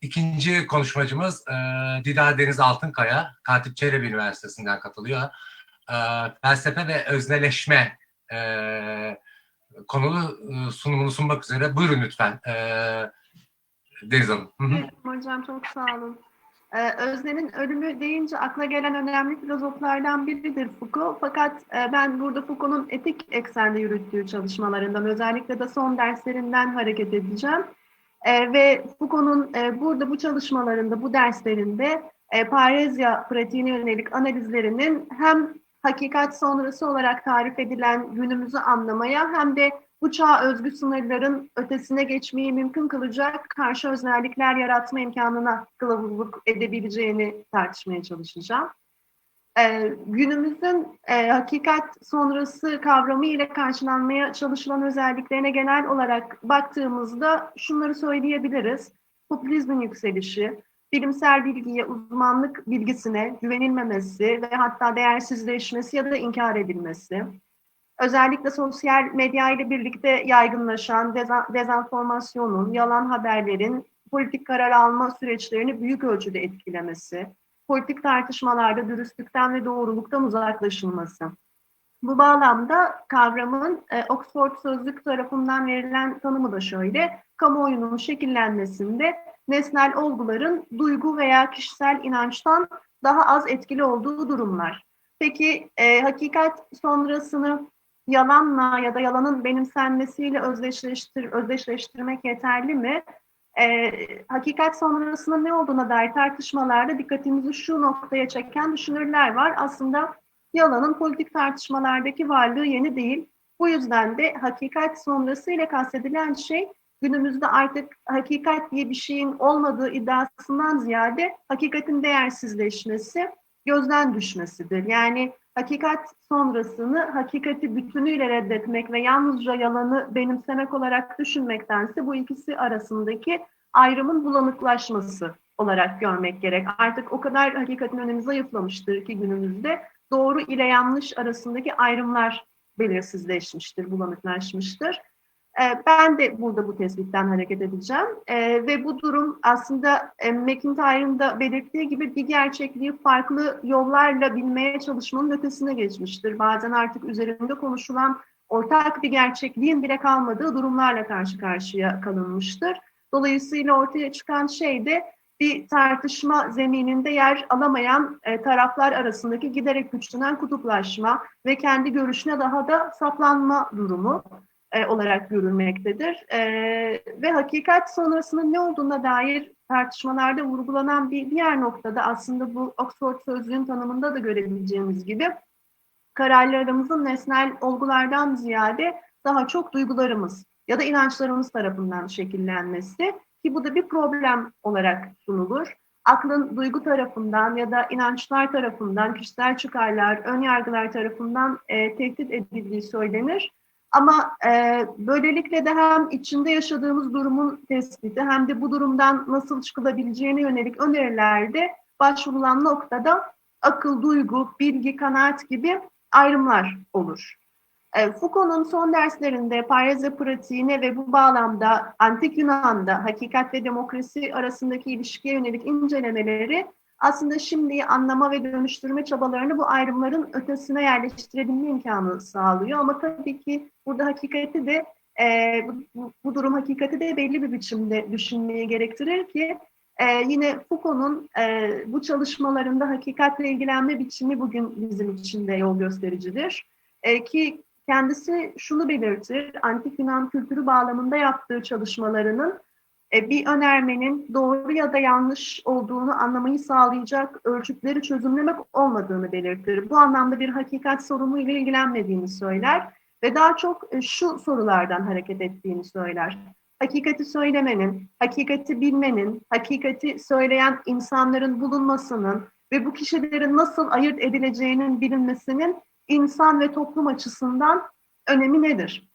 İkinci konuşmacımız e, Didar Deniz Altınkaya, Katip Çelebi Üniversitesi'nden katılıyor. E, felsefe ve özneleşme e, konulu e, sunumunu sunmak üzere. Buyurun lütfen e, Deniz Hanım. Hı hı. Evet, hocam çok sağ olun. Ee, Özne'nin ölümü deyince akla gelen önemli filozoflardan biridir Foucault. Fakat e, ben burada Foucault'un etik eksende yürüttüğü çalışmalarından, özellikle de son derslerinden hareket edeceğim. E, ve Foucault'un e, burada bu çalışmalarında, bu derslerinde e, parezya pratiğine yönelik analizlerinin hem hakikat sonrası olarak tarif edilen günümüzü anlamaya hem de bu çağ özgü sınırların ötesine geçmeyi mümkün kılacak karşı özellikler yaratma imkanına kılavuzluk edebileceğini tartışmaya çalışacağım. Ee, günümüzün e, hakikat sonrası kavramı ile karşılanmaya çalışılan özelliklerine genel olarak baktığımızda şunları söyleyebiliriz. Popülizmin yükselişi, bilimsel bilgiye, uzmanlık bilgisine güvenilmemesi ve hatta değersizleşmesi ya da inkar edilmesi, özellikle sosyal medya ile birlikte yaygınlaşan dezenformasyonun, yalan haberlerin politik karar alma süreçlerini büyük ölçüde etkilemesi, politik tartışmalarda dürüstlükten ve doğruluktan uzaklaşılması. Bu bağlamda kavramın e, Oxford Sözlük tarafından verilen tanımı da şöyle, kamuoyunun şekillenmesinde nesnel olguların duygu veya kişisel inançtan daha az etkili olduğu durumlar. Peki e, hakikat sonrasını yalanla ya da yalanın benimsenmesiyle özdeşleştir, özdeşleştirmek yeterli mi? E, hakikat sonrasının ne olduğuna dair tartışmalarda dikkatimizi şu noktaya çeken düşünürler var. Aslında yalanın politik tartışmalardaki varlığı yeni değil. Bu yüzden de hakikat sonrası ile kastedilen şey günümüzde artık hakikat diye bir şeyin olmadığı iddiasından ziyade hakikatin değersizleşmesi, gözden düşmesidir. Yani hakikat sonrasını hakikati bütünüyle reddetmek ve yalnızca yalanı benimsemek olarak düşünmektense bu ikisi arasındaki ayrımın bulanıklaşması olarak görmek gerek. Artık o kadar hakikatin önemi zayıflamıştır ki günümüzde doğru ile yanlış arasındaki ayrımlar belirsizleşmiştir, bulanıklaşmıştır. Ee, Ben de burada bu tespitten hareket edeceğim Ee, ve bu durum aslında e, McIntyre'ın da belirttiği gibi bir gerçekliği farklı yollarla bilmeye çalışmanın ötesine geçmiştir. Bazen artık üzerinde konuşulan ortak bir gerçekliğin bile kalmadığı durumlarla karşı karşıya kalınmıştır. Dolayısıyla ortaya çıkan şey de bir tartışma zemininde yer alamayan e, taraflar arasındaki giderek güçlenen kutuplaşma ve kendi görüşüne daha da saplanma durumu e, olarak görülmektedir. E, ve hakikat sonrasının ne olduğuna dair tartışmalarda vurgulanan bir diğer noktada aslında bu Oxford Sözlüğün tanımında da görebileceğimiz gibi kararlarımızın nesnel olgulardan ziyade daha çok duygularımız ya da inançlarımız tarafından şekillenmesi ki bu da bir problem olarak sunulur. Aklın duygu tarafından ya da inançlar tarafından, kişisel çıkarlar, ön yargılar tarafından e, tehdit edildiği söylenir. Ama e, böylelikle de hem içinde yaşadığımız durumun tespiti hem de bu durumdan nasıl çıkılabileceğine yönelik önerilerde başvurulan noktada akıl, duygu, bilgi, kanaat gibi ayrımlar olur. E, Foucault'un son derslerinde pareze pratiğine ve bu bağlamda antik Yunan'da hakikat ve demokrasi arasındaki ilişkiye yönelik incelemeleri aslında şimdiyi anlama ve dönüştürme çabalarını bu ayrımların ötesine yerleştirebilme imkanı sağlıyor. Ama tabii ki burada hakikati de e, bu, bu durum hakikati de belli bir biçimde düşünmeyi gerektirir ki e, yine Foucault'un e, bu çalışmalarında hakikatle ilgilenme biçimi bugün bizim için de yol göstericidir. E, ki kendisi şunu belirtir, antik Yunan kültürü bağlamında yaptığı çalışmalarının bir önermenin doğru ya da yanlış olduğunu anlamayı sağlayacak ölçütleri çözümlemek olmadığını belirtir. Bu anlamda bir hakikat sorunu ile ilgilenmediğini söyler ve daha çok e, şu sorulardan hareket ettiğini söyler. Hakikati söylemenin, hakikati bilmenin, hakikati söyleyen insanların bulunmasının ve bu kişilerin nasıl ayırt edileceğinin bilinmesinin insan ve toplum açısından önemi nedir?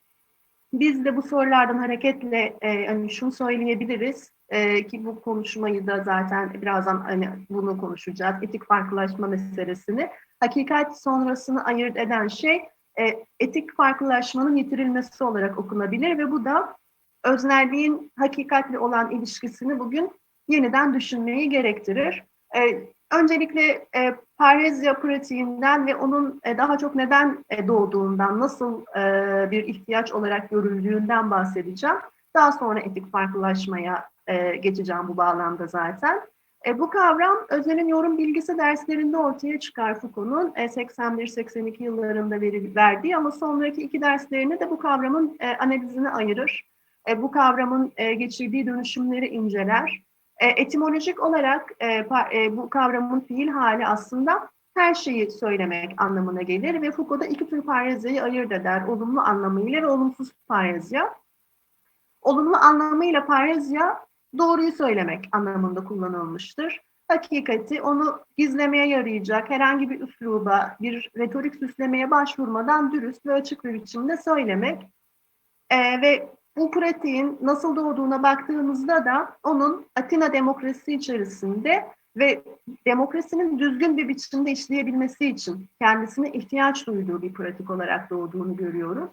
Biz de bu sorulardan hareketle e, hani şunu söyleyebiliriz e, ki bu konuşmayı da zaten birazdan hani bunu konuşacağız. Etik farklılaşma meselesini. Hakikat sonrasını ayırt eden şey e, etik farklılaşmanın yitirilmesi olarak okunabilir ve bu da öznelliğin hakikatle olan ilişkisini bugün yeniden düşünmeyi gerektirir. E, öncelikle e, parezya pratiğinden ve onun e, daha çok neden e, doğduğundan, nasıl e, bir ihtiyaç olarak görüldüğünden bahsedeceğim. Daha sonra etik farklılaşmaya e, geçeceğim bu bağlamda zaten. E, bu kavram Özel'in yorum bilgisi derslerinde ortaya çıkar Foucault'un e, 81-82 yıllarında veri, verdiği ama sonraki iki derslerini de bu kavramın e, analizini ayırır. E, bu kavramın e, geçirdiği dönüşümleri inceler. E, etimolojik olarak e, e, bu kavramın fiil hali aslında her şeyi söylemek anlamına gelir ve Foucault'da iki tür parezyayı ayırt eder. Olumlu anlamıyla ve olumsuz parezya. Olumlu anlamıyla parezya doğruyu söylemek anlamında kullanılmıştır. Hakikati onu gizlemeye yarayacak herhangi bir üsluba, bir retorik süslemeye başvurmadan dürüst ve açık bir biçimde söylemek. Ee, ve bu pratiğin nasıl doğduğuna baktığımızda da onun Atina demokrasi içerisinde ve demokrasinin düzgün bir biçimde işleyebilmesi için kendisine ihtiyaç duyduğu bir pratik olarak doğduğunu görüyoruz.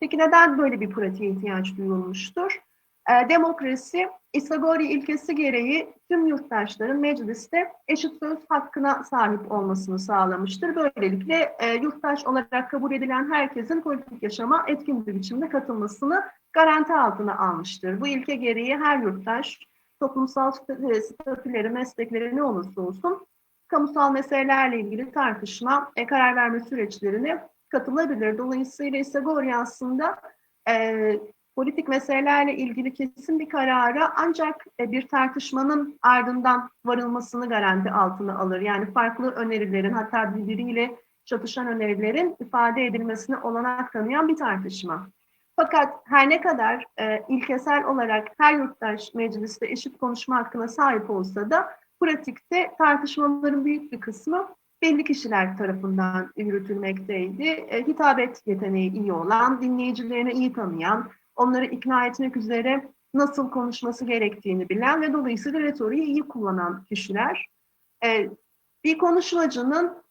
Peki neden böyle bir pratiğe ihtiyaç duyulmuştur? E, demokrasi, İsagori ilkesi gereği tüm yurttaşların mecliste eşit söz hakkına sahip olmasını sağlamıştır. Böylelikle e, yurttaş olarak kabul edilen herkesin politik yaşama etkin bir biçimde katılmasını garanti altına almıştır. Bu ilke gereği her yurttaş toplumsal statüleri, meslekleri ne olursa olsun kamusal meselelerle ilgili tartışma, e, karar verme süreçlerine katılabilir. Dolayısıyla Isagori aslında e, politik meselelerle ilgili kesin bir karara ancak e, bir tartışmanın ardından varılmasını garanti altına alır. Yani farklı önerilerin hatta birbiriyle çatışan önerilerin ifade edilmesine olanak tanıyan bir tartışma. Fakat her ne kadar e, ilkesel olarak her yurttaş mecliste eşit konuşma hakkına sahip olsa da pratikte tartışmaların büyük bir kısmı belli kişiler tarafından yürütülmekteydi. E, hitabet yeteneği iyi olan, dinleyicilerini iyi tanıyan, onları ikna etmek üzere nasıl konuşması gerektiğini bilen ve dolayısıyla retoriği iyi kullanan kişiler. E, bir konuşmacının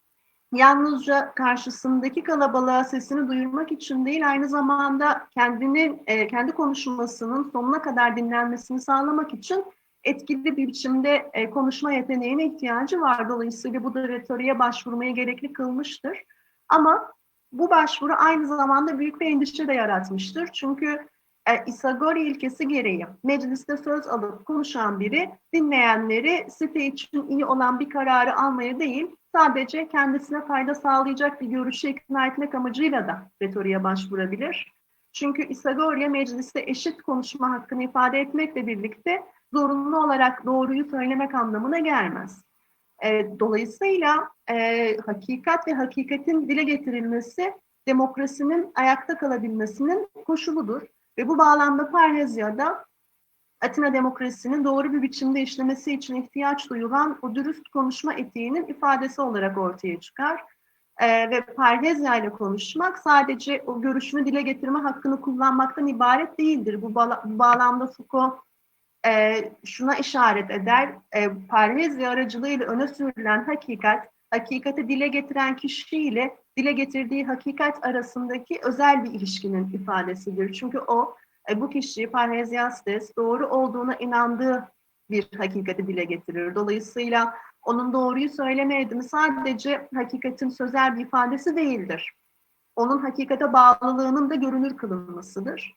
yalnızca karşısındaki kalabalığa sesini duyurmak için değil, aynı zamanda kendini, e, kendi konuşmasının sonuna kadar dinlenmesini sağlamak için etkili bir biçimde e, konuşma yeteneğine ihtiyacı var. Dolayısıyla bu da retoriğe başvurmaya gerekli kılmıştır. Ama bu başvuru aynı zamanda büyük bir endişe de yaratmıştır. Çünkü Isagori ilkesi gereği mecliste söz alıp konuşan biri dinleyenleri site için iyi olan bir kararı almaya değil, sadece kendisine fayda sağlayacak bir görüşü ikna etmek amacıyla da retoriğe başvurabilir. Çünkü Isagorya mecliste eşit konuşma hakkını ifade etmekle birlikte zorunlu olarak doğruyu söylemek anlamına gelmez. E, dolayısıyla e, hakikat ve hakikatin dile getirilmesi demokrasinin ayakta kalabilmesinin koşuludur. Ve bu bağlamda Parhezya'da Atina demokrasisinin doğru bir biçimde işlemesi için ihtiyaç duyulan o dürüst konuşma etiğinin ifadesi olarak ortaya çıkar. Ee, ve Parhezya ile konuşmak sadece o görüşünü dile getirme hakkını kullanmaktan ibaret değildir. Bu, bağla bu bağlamda Foucault e, şuna işaret eder. E, Parhezya aracılığıyla öne sürülen hakikat, hakikati dile getiren kişiyle dile getirdiği hakikat arasındaki özel bir ilişkinin ifadesidir. Çünkü o e, bu kişi Parheziastes doğru olduğuna inandığı bir hakikati dile getirir. Dolayısıyla onun doğruyu söyleme edimi sadece hakikatin sözel bir ifadesi değildir. Onun hakikate bağlılığının da görünür kılınmasıdır.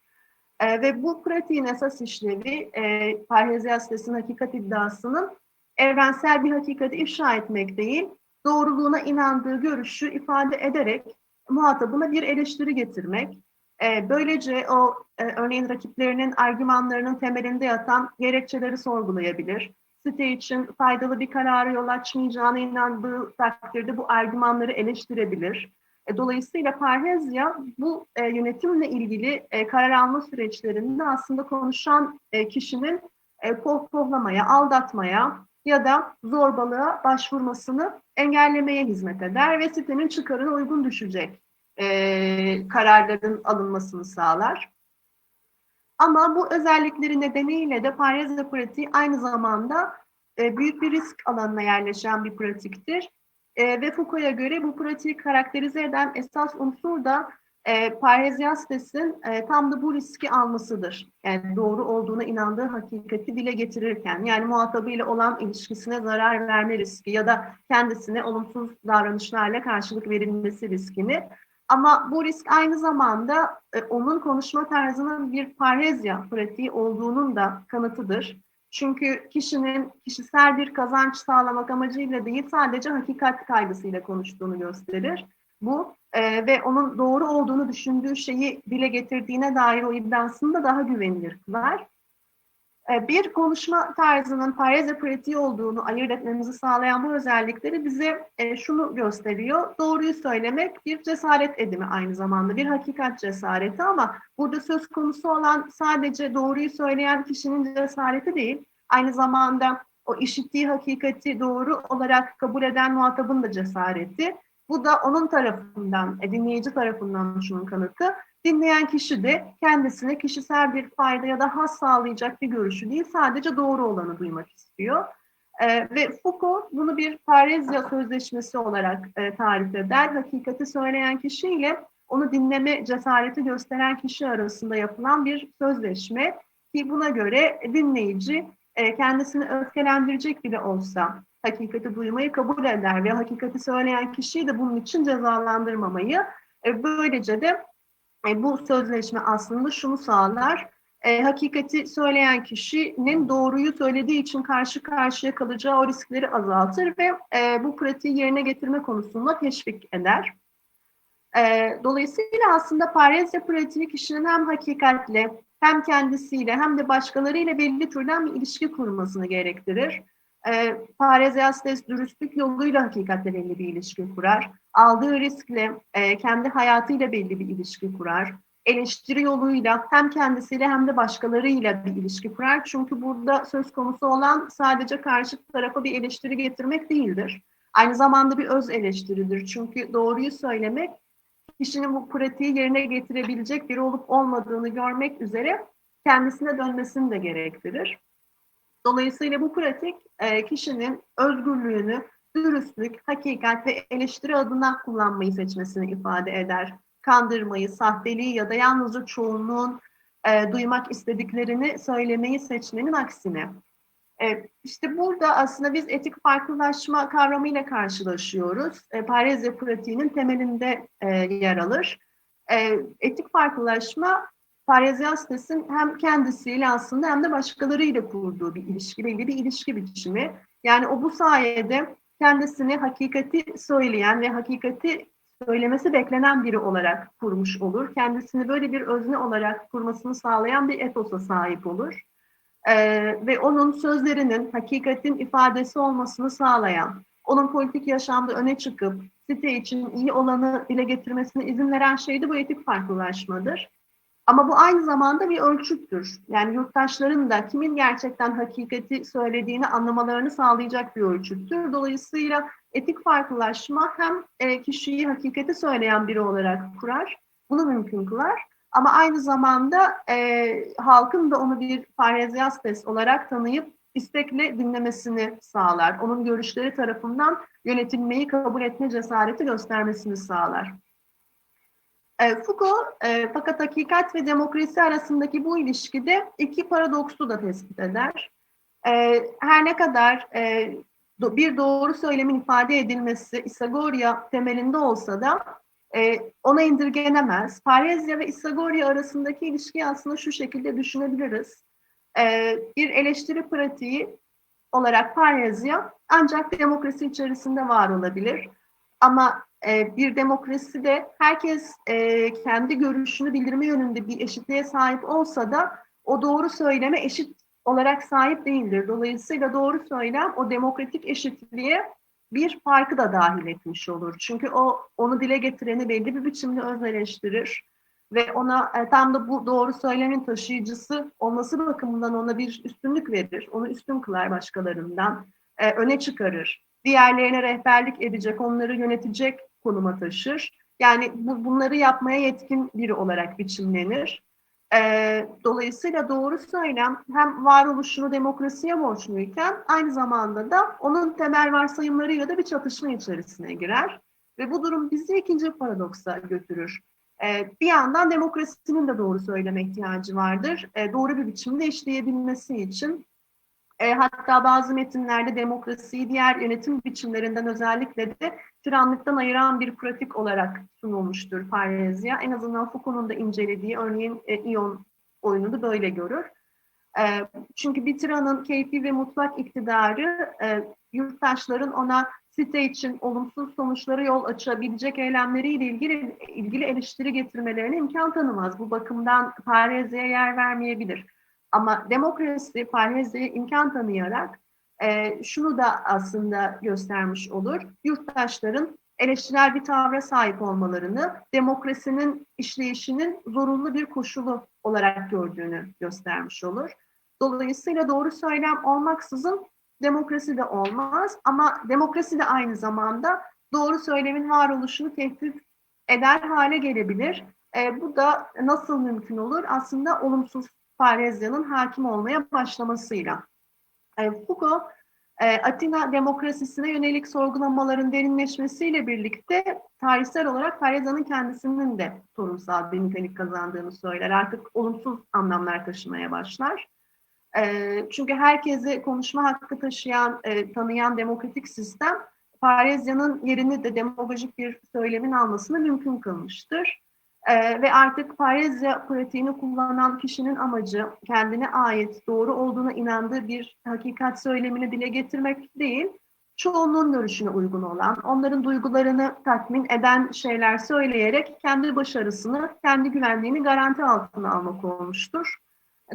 E, ve bu pratiğin esas işlevi e, Parheziastes'in hakikat iddiasının evrensel bir hakikati ifşa etmek değil, doğruluğuna inandığı görüşü ifade ederek muhatabına bir eleştiri getirmek. E, böylece o e, örneğin rakiplerinin argümanlarının temelinde yatan gerekçeleri sorgulayabilir. Site için faydalı bir kararı yol açmayacağına inandığı takdirde bu argümanları eleştirebilir. E, dolayısıyla Parhezya bu yönetimle ilgili karar alma süreçlerinde aslında konuşan kişinin e, pohpohlamaya, aldatmaya, ya da zorbalığa başvurmasını engellemeye hizmet eder ve sitenin çıkarına uygun düşecek e, kararların alınmasını sağlar. Ama bu özellikleri nedeniyle de Parezya pratiği aynı zamanda e, büyük bir risk alanına yerleşen bir pratiktir. E, ve Foucault'a göre bu pratiği karakterize eden esas unsur da e, Parheziastes'in e, tam da bu riski almasıdır. Yani doğru olduğuna inandığı hakikati dile getirirken, yani muhatabıyla olan ilişkisine zarar verme riski ya da kendisine olumsuz davranışlarla karşılık verilmesi riskini. Ama bu risk aynı zamanda e, onun konuşma tarzının bir parhezya pratiği olduğunun da kanıtıdır. Çünkü kişinin kişisel bir kazanç sağlamak amacıyla değil sadece hakikat kaygısıyla konuştuğunu gösterir. Bu e, ve onun doğru olduğunu düşündüğü şeyi dile getirdiğine dair o iddiasını da daha güvenilir kılar. E, bir konuşma tarzının pareze pratiği olduğunu ayırt etmemizi sağlayan bu özellikleri bize e, şunu gösteriyor. Doğruyu söylemek bir cesaret edimi aynı zamanda, bir hakikat cesareti ama burada söz konusu olan sadece doğruyu söyleyen kişinin cesareti değil, aynı zamanda o işittiği hakikati doğru olarak kabul eden muhatabın da cesareti. Bu da onun tarafından, e, dinleyici tarafından şunun kanıtı. Dinleyen kişi de kendisine kişisel bir fayda ya da has sağlayacak bir görüşü değil, sadece doğru olanı duymak istiyor. E, ve Foucault bunu bir Parezya Sözleşmesi olarak e, tarif eder. Hakikati söyleyen kişiyle onu dinleme cesareti gösteren kişi arasında yapılan bir sözleşme ki buna göre dinleyici e, kendisini öfkelendirecek bile olsa hakikati duymayı kabul eder ve hakikati söyleyen kişiyi de bunun için cezalandırmamayı e, böylece de e, bu sözleşme aslında şunu sağlar. E, hakikati söyleyen kişinin doğruyu söylediği için karşı karşıya kalacağı o riskleri azaltır ve e, bu pratiği yerine getirme konusunda teşvik eder. E, dolayısıyla aslında parezya pratiği kişinin hem hakikatle hem kendisiyle hem de başkalarıyla belli türden bir ilişki kurmasını gerektirir. E, Pareziyastes dürüstlük yoluyla hakikatle belli bir ilişki kurar. Aldığı riskle e, kendi hayatıyla belli bir ilişki kurar. Eleştiri yoluyla hem kendisiyle hem de başkalarıyla bir ilişki kurar. Çünkü burada söz konusu olan sadece karşı tarafa bir eleştiri getirmek değildir. Aynı zamanda bir öz eleştiridir. Çünkü doğruyu söylemek kişinin bu pratiği yerine getirebilecek biri olup olmadığını görmek üzere kendisine dönmesini de gerektirir. Dolayısıyla bu pratik e, kişinin özgürlüğünü dürüstlük, hakikat ve eleştiri adına kullanmayı seçmesini ifade eder. Kandırmayı, sahteliği ya da yalnızca çoğunluğun e, duymak istediklerini söylemeyi seçmenin aksine. E, işte burada aslında biz etik farklılaşma kavramıyla karşılaşıyoruz. E, Parezya pratiğinin temelinde e, yer alır. E, etik farklılaşma Pareziyastes'in hem kendisiyle aslında hem de başkalarıyla kurduğu bir ilişki, belli bir ilişki biçimi. Yani o bu sayede kendisini hakikati söyleyen ve hakikati söylemesi beklenen biri olarak kurmuş olur. Kendisini böyle bir özne olarak kurmasını sağlayan bir etosa sahip olur. Ee, ve onun sözlerinin hakikatin ifadesi olmasını sağlayan, onun politik yaşamda öne çıkıp site için iyi olanı dile getirmesine izin veren şey de bu etik farklılaşmadır. Ama bu aynı zamanda bir ölçüttür. Yani yurttaşların da kimin gerçekten hakikati söylediğini anlamalarını sağlayacak bir ölçüttür. Dolayısıyla etik farklılaşma hem e, kişiyi hakikati söyleyen biri olarak kurar, bunu mümkün kılar. Ama aynı zamanda e, halkın da onu bir parheziastes olarak tanıyıp istekle dinlemesini sağlar. Onun görüşleri tarafından yönetilmeyi kabul etme cesareti göstermesini sağlar. E, Foucault e, fakat hakikat ve demokrasi arasındaki bu ilişkide iki paradoksu da tespit eder. E, her ne kadar e, bir doğru söylemin ifade edilmesi Isagoria temelinde olsa da e, ona indirgenemez. Parezya ve Isagoria arasındaki ilişkiyi aslında şu şekilde düşünebiliriz. E, bir eleştiri pratiği olarak Parezya ancak demokrasi içerisinde var olabilir. Ama e, bir demokraside herkes kendi görüşünü bildirme yönünde bir eşitliğe sahip olsa da o doğru söyleme eşit olarak sahip değildir. Dolayısıyla doğru söylem o demokratik eşitliğe bir farkı da dahil etmiş olur. Çünkü o onu dile getireni belli bir biçimde özelleştirir ve ona e, tam da bu doğru söylemin taşıyıcısı olması bakımından ona bir üstünlük verir. Onu üstün kılar başkalarından, e, öne çıkarır. Diğerlerine rehberlik edecek, onları yönetecek konuma taşır. Yani bu, bunları yapmaya yetkin biri olarak biçimlenir. E, dolayısıyla doğru söylem hem varoluşunu demokrasiye borçluyken aynı zamanda da onun temel varsayımlarıyla da bir çatışma içerisine girer. Ve bu durum bizi ikinci paradoksa götürür. E, bir yandan demokrasinin de doğru söyleme ihtiyacı vardır. E, doğru bir biçimde işleyebilmesi için e, hatta bazı metinlerde demokrasiyi diğer yönetim biçimlerinden özellikle de tiranlıktan ayıran bir pratik olarak sunulmuştur Parezya. En azından Foucault'un da incelediği örneğin e, İyon oyunu da böyle görür. E, çünkü bir tiranın keyfi ve mutlak iktidarı e, yurttaşların ona site için olumsuz sonuçlara yol açabilecek eylemleriyle ilgili ilgili eleştiri getirmelerine imkan tanımaz. Bu bakımdan Parezya yer vermeyebilir. Ama demokrasi Parhezya'ya imkan tanıyarak e, şunu da aslında göstermiş olur. Yurttaşların eleştirel bir tavra sahip olmalarını demokrasinin işleyişinin zorunlu bir koşulu olarak gördüğünü göstermiş olur. Dolayısıyla doğru söylem olmaksızın demokrasi de olmaz ama demokrasi de aynı zamanda doğru söylemin varoluşunu tehdit eder hale gelebilir. E, bu da nasıl mümkün olur? Aslında olumsuz Parezya'nın hakim olmaya başlamasıyla. E, Foucault, e, Atina demokrasisine yönelik sorgulamaların derinleşmesiyle birlikte tarihsel olarak Parezya'nın kendisinin de sorumsal bir nitelik kazandığını söyler. Artık olumsuz anlamlar taşımaya başlar. E, çünkü herkese konuşma hakkı taşıyan, e, tanıyan demokratik sistem Parezya'nın yerini de demagojik bir söylemin almasını mümkün kılmıştır. Ee, ve artık Parezya pratiğini kullanan kişinin amacı kendine ait doğru olduğuna inandığı bir hakikat söylemini dile getirmek değil, çoğunluğun görüşüne uygun olan, onların duygularını tatmin eden şeyler söyleyerek kendi başarısını, kendi güvenliğini garanti altına almak olmuştur.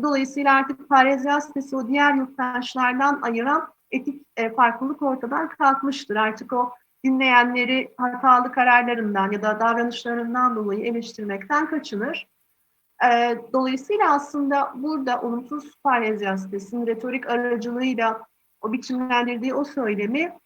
Dolayısıyla artık Parezya sitesi o diğer yurttaşlardan ayıran etik e, farklılık ortadan kalkmıştır. Artık o dinleyenleri hatalı kararlarından ya da davranışlarından dolayı eleştirmekten kaçınır. E, dolayısıyla aslında burada olumsuz Parezyaspes'in retorik aracılığıyla o biçimlendirdiği o söylemi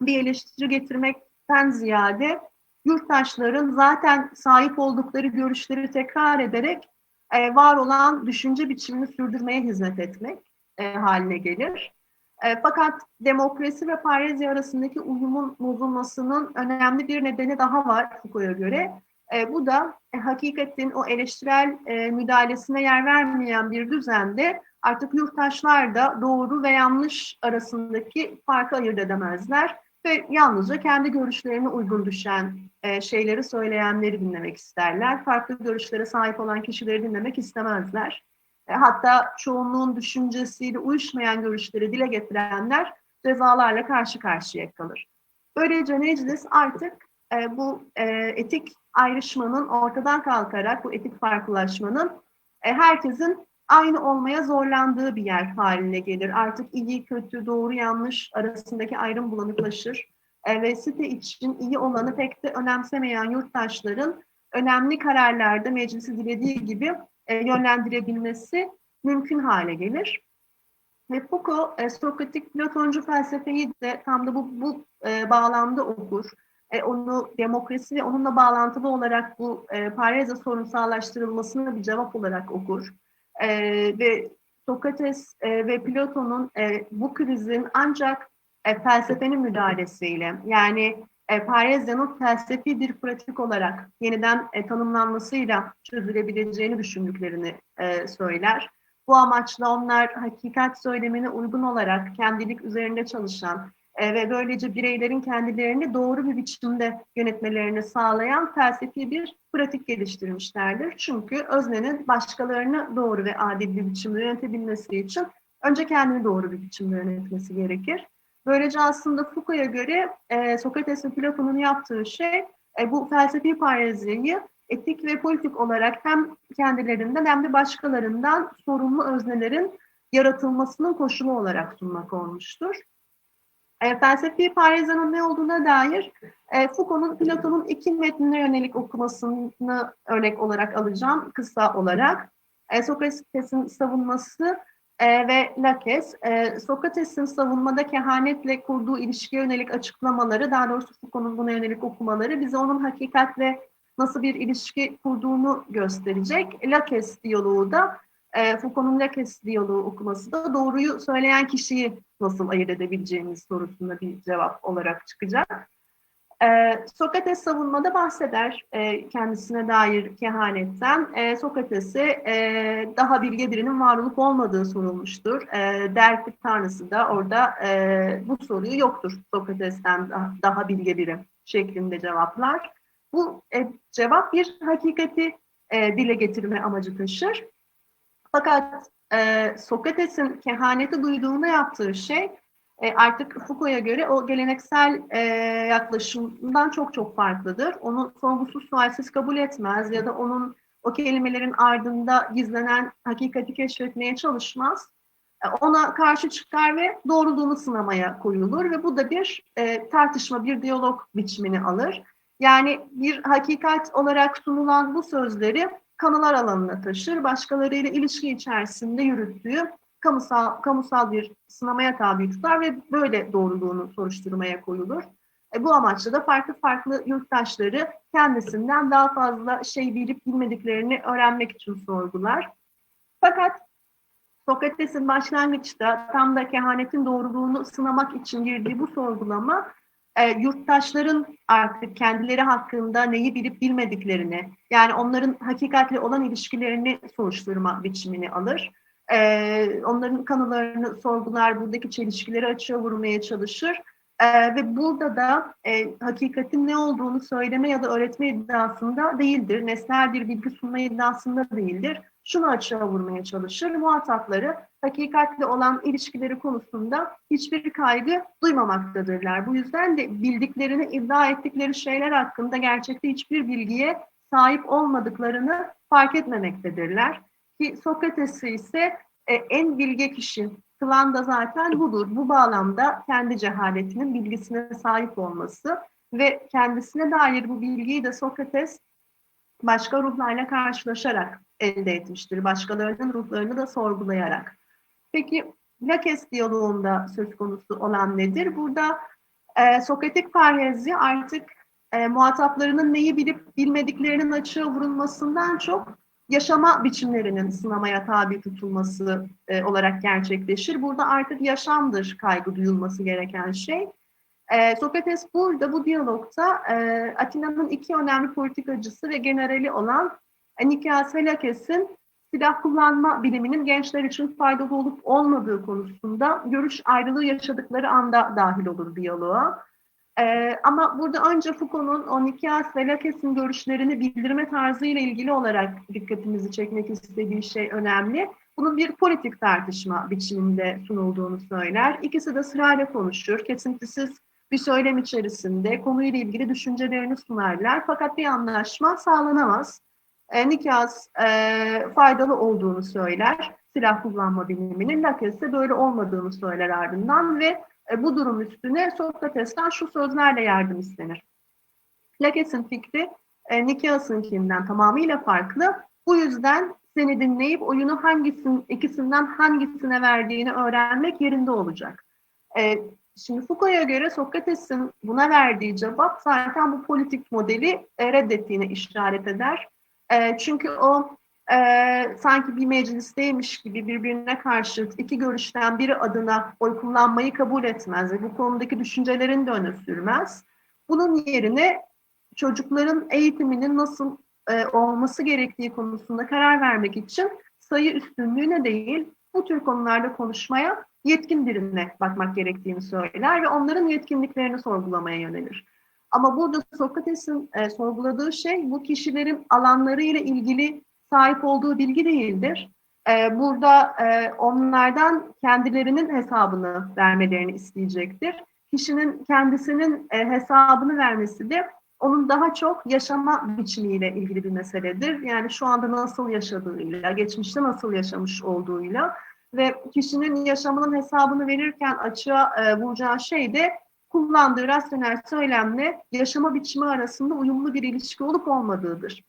bir eleştiri getirmekten ziyade yurttaşların zaten sahip oldukları görüşleri tekrar ederek e, var olan düşünce biçimini sürdürmeye hizmet etmek e, haline gelir. E, fakat demokrasi ve Parezi arasındaki uyumun bozulmasının önemli bir nedeni daha var Foucault'a göre. E, bu da e, hakikatin o eleştirel e, müdahalesine yer vermeyen bir düzende artık yurttaşlar da doğru ve yanlış arasındaki farkı ayırt edemezler ve yalnızca kendi görüşlerine uygun düşen şeyleri söyleyenleri dinlemek isterler. Farklı görüşlere sahip olan kişileri dinlemek istemezler. E, hatta çoğunluğun düşüncesiyle uyuşmayan görüşleri dile getirenler cezalarla karşı karşıya kalır. Böylece meclis artık e, bu e, etik ayrışmanın ortadan kalkarak, bu etik farklılaşmanın e, herkesin aynı olmaya zorlandığı bir yer haline gelir. Artık iyi, kötü, doğru, yanlış arasındaki ayrım bulanıklaşır. E, ve site için iyi olanı pek de önemsemeyen yurttaşların önemli kararlarda meclisi dilediği gibi e, yönlendirebilmesi mümkün hale gelir. Ve Foucault, e, Sokratik Platoncu felsefeyi de tam da bu, bu e, bağlamda okur. E, onu demokrasi ve onunla bağlantılı olarak bu e, Paris'e sorunsallaştırılmasına bir cevap olarak okur. E, ve Sokrates ve Platon'un bu krizin ancak felsefenin müdahalesiyle yani e, Parezya'nın felsefi bir pratik olarak yeniden e, tanımlanmasıyla çözülebileceğini düşündüklerini e, söyler. Bu amaçla onlar hakikat söylemine uygun olarak kendilik üzerinde çalışan e, ve böylece bireylerin kendilerini doğru bir biçimde yönetmelerini sağlayan felsefi bir pratik geliştirmişlerdir. Çünkü öznenin başkalarını doğru ve adil bir biçimde yönetebilmesi için önce kendini doğru bir biçimde yönetmesi gerekir. Böylece aslında Foucault'a göre e, Sokrates ve Platon'un yaptığı şey e, bu felsefi pareziyi etik ve politik olarak hem kendilerinden hem de başkalarından sorumlu öznelerin yaratılmasının koşulu olarak sunmak olmuştur. E, felsefi parezanın ne olduğuna dair e, Foucault'un Platon'un iki metnine yönelik okumasını örnek olarak alacağım kısa olarak. E, Sokrates'in savunması e, ve Lakes, e, Sokrates'in savunmada kehanetle kurduğu ilişkiye yönelik açıklamaları, daha doğrusu Foucault'un buna yönelik okumaları bize onun hakikatle nasıl bir ilişki kurduğunu gösterecek. Lakes diyaloğu da, e, Foucault'un Lakes diyaloğu okuması da doğruyu söyleyen kişiyi nasıl ayırt edebileceğimiz sorusuna bir cevap olarak çıkacak. E, Sokrates savunmada bahseder e, kendisine dair kehanetten. E, Sokrates'e e, daha bilge birinin var olup olmadığı sorulmuştur. E, Delphi tanrısı da orada e, bu soruyu yoktur Sokrates'ten daha, daha bilge biri şeklinde cevaplar. Bu e, cevap bir hakikati e, dile getirme amacı taşır. Fakat e, Sokrates'in kehaneti duyduğunda yaptığı şey e, artık Foucault'a göre o geleneksel e, yaklaşımdan çok çok farklıdır. Onu sorgusuz sualsiz kabul etmez ya da onun o kelimelerin ardında gizlenen hakikati keşfetmeye çalışmaz. E, ona karşı çıkar ve doğruluğunu sınamaya koyulur ve bu da bir e, tartışma, bir diyalog biçimini alır. Yani bir hakikat olarak sunulan bu sözleri kanılar alanına taşır, başkalarıyla ilişki içerisinde yürüttüğü kamusal, kamusal bir sınamaya tabi tutar ve böyle doğruluğunu soruşturmaya koyulur. E, bu amaçla da farklı farklı yurttaşları kendisinden daha fazla şey bilip bilmediklerini öğrenmek için sorgular. Fakat Sokrates'in başlangıçta tam da kehanetin doğruluğunu sınamak için girdiği bu sorgulama e, yurttaşların artık kendileri hakkında neyi bilip bilmediklerini yani onların hakikatle olan ilişkilerini soruşturma biçimini alır e, onların kanılarını sorgular, buradaki çelişkileri açığa vurmaya çalışır. E, ve burada da e, hakikatin ne olduğunu söyleme ya da öğretme iddiasında değildir. Nesnel bir bilgi sunma iddiasında değildir. Şunu açığa vurmaya çalışır. Muhatapları hakikatle olan ilişkileri konusunda hiçbir kaygı duymamaktadırlar. Bu yüzden de bildiklerini iddia ettikleri şeyler hakkında gerçekte hiçbir bilgiye sahip olmadıklarını fark etmemektedirler. Ki Sokrates'i ise e, en bilge kişi kılan da zaten budur. Bu bağlamda kendi cehaletinin bilgisine sahip olması ve kendisine dair bu bilgiyi de Sokrates başka ruhlarla karşılaşarak elde etmiştir. Başkalarının ruhlarını da sorgulayarak. Peki Lakes diyaloğunda söz konusu olan nedir? Burada e, Sokratik parhezi artık e, muhataplarının neyi bilip bilmediklerinin açığa vurulmasından çok yaşama biçimlerinin sınamaya tabi tutulması e, olarak gerçekleşir. Burada artık yaşamdır kaygı duyulması gereken şey. E, Sokrates burada bu diyalogta e, Atina'nın iki önemli politikacısı ve generali olan Nikias Helakes'in silah kullanma biliminin gençler için faydalı olup olmadığı konusunda görüş ayrılığı yaşadıkları anda dahil olur diyaloğa. Ee, ama burada önce Foucault'un o Nikias ve Lacaz'in görüşlerini bildirme tarzıyla ilgili olarak dikkatimizi çekmek istediği şey önemli. Bunun bir politik tartışma biçiminde sunulduğunu söyler. İkisi de sırayla konuşur. Kesintisiz bir söylem içerisinde konuyla ilgili düşüncelerini sunarlar. Fakat bir anlaşma sağlanamaz. E, Nikias e, faydalı olduğunu söyler. Silah kullanma biliminin. Lacaz ise böyle olmadığını söyler ardından ve e, bu durum üstüne Sokrates'ten şu sözlerle yardım istenir. Lakes'in fikri e, Nikias'ınkinden tamamıyla farklı. Bu yüzden seni dinleyip oyunu hangisinin, ikisinden hangisine verdiğini öğrenmek yerinde olacak. E, şimdi Foucault'a göre Sokrates'in buna verdiği cevap zaten bu politik modeli e, reddettiğine işaret eder. Çünkü o e, sanki bir meclisteymiş gibi birbirine karşı iki görüşten biri adına oy kullanmayı kabul etmez ve bu konudaki düşüncelerini de öne sürmez. Bunun yerine çocukların eğitiminin nasıl e, olması gerektiği konusunda karar vermek için sayı üstünlüğüne değil bu tür konularda konuşmaya yetkin birine bakmak gerektiğini söyler ve onların yetkinliklerini sorgulamaya yönelir. Ama burada Sokrates'in e, sorguladığı şey bu kişilerin alanlarıyla ilgili sahip olduğu bilgi değildir. Ee, burada e, onlardan kendilerinin hesabını vermelerini isteyecektir. Kişinin kendisinin e, hesabını vermesi de onun daha çok yaşama biçimiyle ilgili bir meseledir. Yani şu anda nasıl yaşadığıyla, geçmişte nasıl yaşamış olduğuyla ve kişinin yaşamının hesabını verirken açığa e, vuracağı şey de kullandığı rasyonel söylemle yaşama biçimi arasında uyumlu bir ilişki olup olmadığıdır.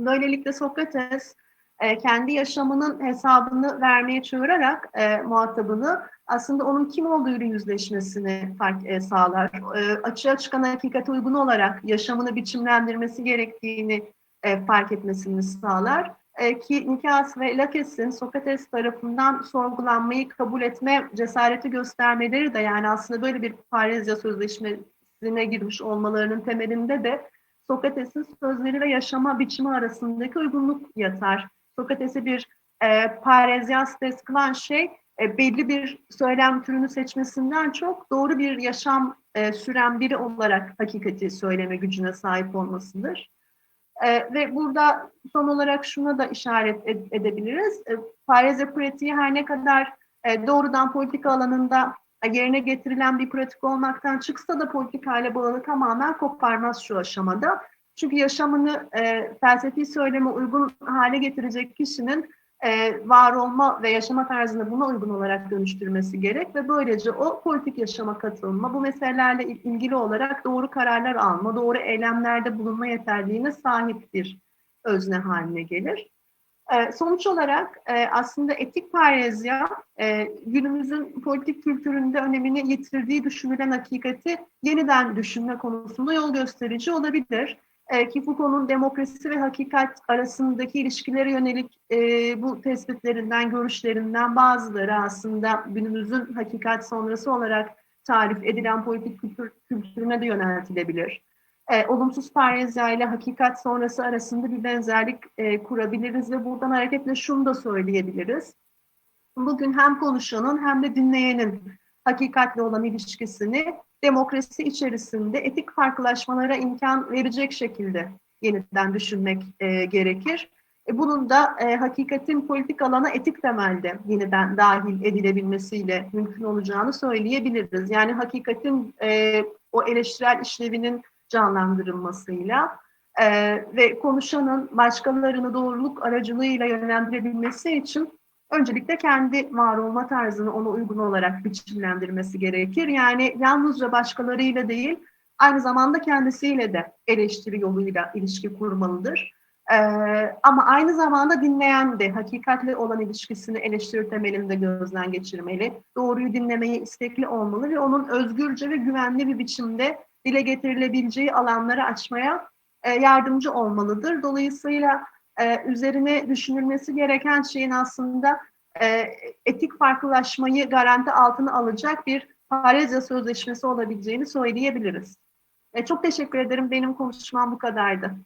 Böylelikle Sokrates e, kendi yaşamının hesabını vermeye çağırarak e, muhatabını aslında onun kim olduğuyla yüzleşmesini fark e, sağlar. E, açığa çıkan hakikate uygun olarak yaşamını biçimlendirmesi gerektiğini e, fark etmesini sağlar. E, ki Nikias ve Lakes'in Sokrates tarafından sorgulanmayı kabul etme cesareti göstermeleri de yani aslında böyle bir Parisya Sözleşmesi krizine girmiş olmalarının temelinde de Sokrates'in sözleri ve yaşama biçimi arasındaki uygunluk yatar. Sokrates'i bir e, parezyantes kılan şey e, belli bir söylem türünü seçmesinden çok doğru bir yaşam e, süren biri olarak hakikati söyleme gücüne sahip olmasıdır. E, ve burada son olarak şuna da işaret ed- edebiliriz. E, pareze pratiği her ne kadar e, doğrudan politika alanında yerine getirilen bir pratik olmaktan çıksa da politikayla bağını tamamen koparmaz şu aşamada. Çünkü yaşamını e, felsefi söyleme uygun hale getirecek kişinin e, var olma ve yaşama tarzını buna uygun olarak dönüştürmesi gerek ve böylece o politik yaşama katılma, bu meselelerle il- ilgili olarak doğru kararlar alma, doğru eylemlerde bulunma yeterliğine sahip bir özne haline gelir. E, sonuç olarak e, aslında etik parezya e, günümüzün politik kültüründe önemini yitirdiği düşünülen hakikati yeniden düşünme konusunda yol gösterici olabilir. E, ki Foucault'un demokrasi ve hakikat arasındaki ilişkilere yönelik bu tespitlerinden, görüşlerinden bazıları aslında günümüzün hakikat sonrası olarak tarif edilen politik kültür, kültürüne de yöneltilebilir. E, olumsuz parezya ile hakikat sonrası arasında bir benzerlik e, kurabiliriz ve buradan hareketle şunu da söyleyebiliriz. Bugün hem konuşanın hem de dinleyenin hakikatle olan ilişkisini demokrasi içerisinde etik farklılaşmalara imkan verecek şekilde yeniden düşünmek e, gerekir. E, bunun da e, hakikatin politik alana etik temelde yeniden dahil edilebilmesiyle mümkün olacağını söyleyebiliriz. Yani hakikatin e, o eleştirel işlevinin canlandırılmasıyla e, ve konuşanın başkalarını doğruluk aracılığıyla yönlendirebilmesi için öncelikle kendi var olma tarzını ona uygun olarak biçimlendirmesi gerekir. Yani yalnızca başkalarıyla değil, aynı zamanda kendisiyle de eleştiri yoluyla ilişki kurmalıdır. Ee, ama aynı zamanda dinleyen de hakikatle olan ilişkisini eleştiri temelinde gözden geçirmeli. Doğruyu dinlemeye istekli olmalı ve onun özgürce ve güvenli bir biçimde dile getirilebileceği alanları açmaya e, yardımcı olmalıdır. Dolayısıyla e, üzerine düşünülmesi gereken şeyin aslında e, etik farklılaşmayı garanti altına alacak bir Paris'e Sözleşmesi olabileceğini söyleyebiliriz. E, çok teşekkür ederim. Benim konuşmam bu kadardı.